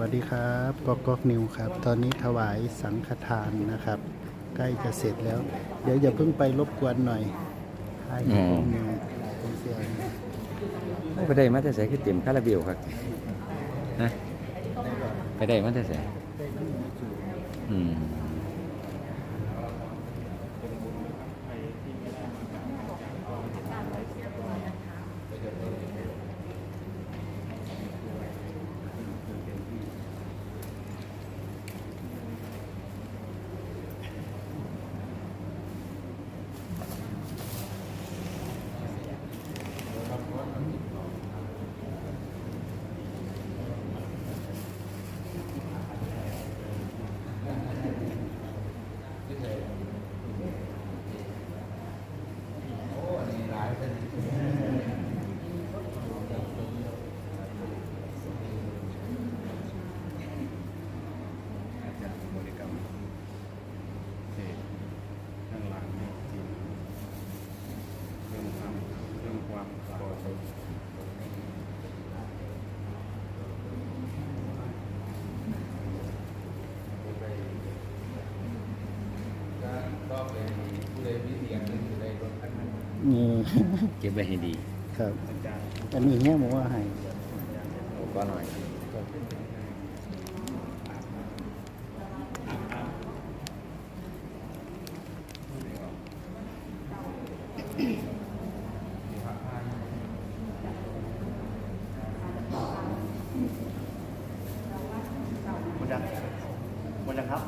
วัสดีครับกอกกอกนิวครับ ตอนนี้ถวายสังฆทานนะครับ ใกล้จะเสร็จแล้ว เดี๋ยวอย่าเพิ่งไปรบกวนหน่อยให้อ๋อองค์หนึ่งเป็นเสียงไปได้มาแต่ใส่ขี้เต็มคาราเบลครับนะไปได้มาแต่ใส่อืม บริกรรมเทศข้างหลังนี่จริงเรื่องความเรื่องความพอใจ นี่ เก็บไว้ให้ดีครับอาจารย์อันนี้เนี่ยผมว่าให้โอ้ก็หน่อยหมดยังหมดยังครับ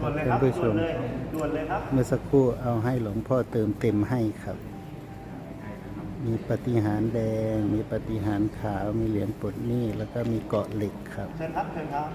นี่นะคด่รัวบนเลยคท่ารันบผู้ชด่วนมเลยด่วนเลยครับเมื่อสักครู่เอาให้หลวงพ่อเติมเต็มให้ครับ มีปฏิหารย์แดง มีปฏิหารย์ขาว มีเหรียญปลดหนี้แล้วก็มีเกาะเหล็กครับเชิญครับเชิญครับ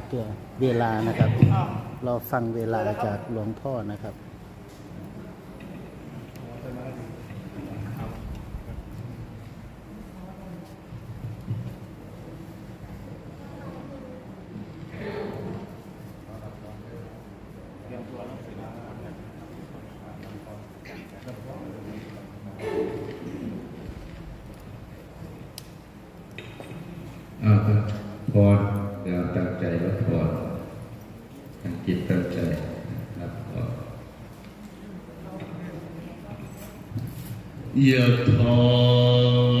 เตัวเวลานะครับ เราฟังเวลาจากหลวงพ่อนะครับอาพร เราตั้งใจรับพรตั้งจิตตั้งใจรับพรยะทา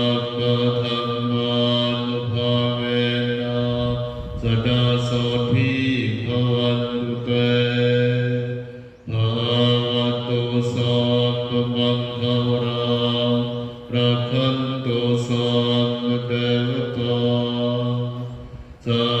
สัม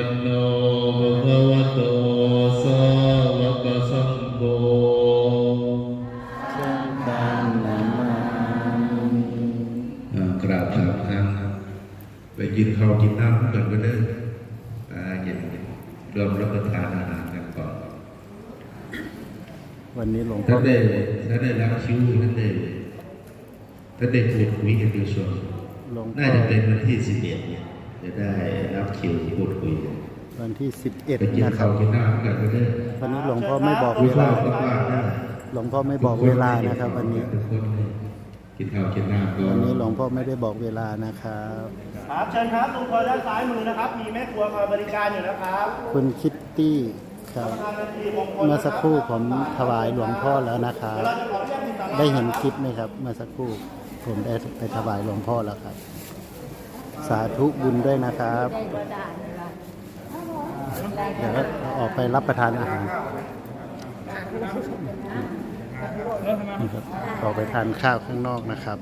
กินข้าวกินน้ำกันก็ได้อ่าเย็นรวมรับประทานอาหารกันก่อนวันนี้หลวงพ่ถ้าอได้ถ้าได้รับคิวท่านได้ถ้าได้พูดคุยกันดูส่วนหลวงพ่น่าอจะเป็นวันที่สิบเอ็ดเนี่ยจะได้รับคิวพูดคุยกันวันที่ไปกิน11นะคข้ารับวกินน้ำกันก็ได้วันนี้หลวงพ่อไม่บอกคุเวยลาข้าวก็ว่าได้หลวงพ่อไม่บอกเวลานะครับ วันนี้ทุกคนกินข้าวกินน้ำก็วันนี้หลวงพ่อไม่ได้บอกเวลานะครับ ครับเชิญครับตรงครัวด้านซ้ายมือนะครับ มีแม่ครัวคอยบริการอยู่นะครับคุณคิตตี้ครับทางนาทีมงคลเมื่อสักครู่ผมถวายหลวงพ่อแล้วนะครับเราจะขออนุญาตติดต่อได้เห็นคลิปไหมครับ เมื่อสักครู่ผมได้ไปถวายหลวงพ่อแล้วครับ สาธุบุญด้วยนะครับเดี๋ยวเราออกไปรับประทานอาหารนี่ครับออกไปทานข้าวข้างนอกนะครับ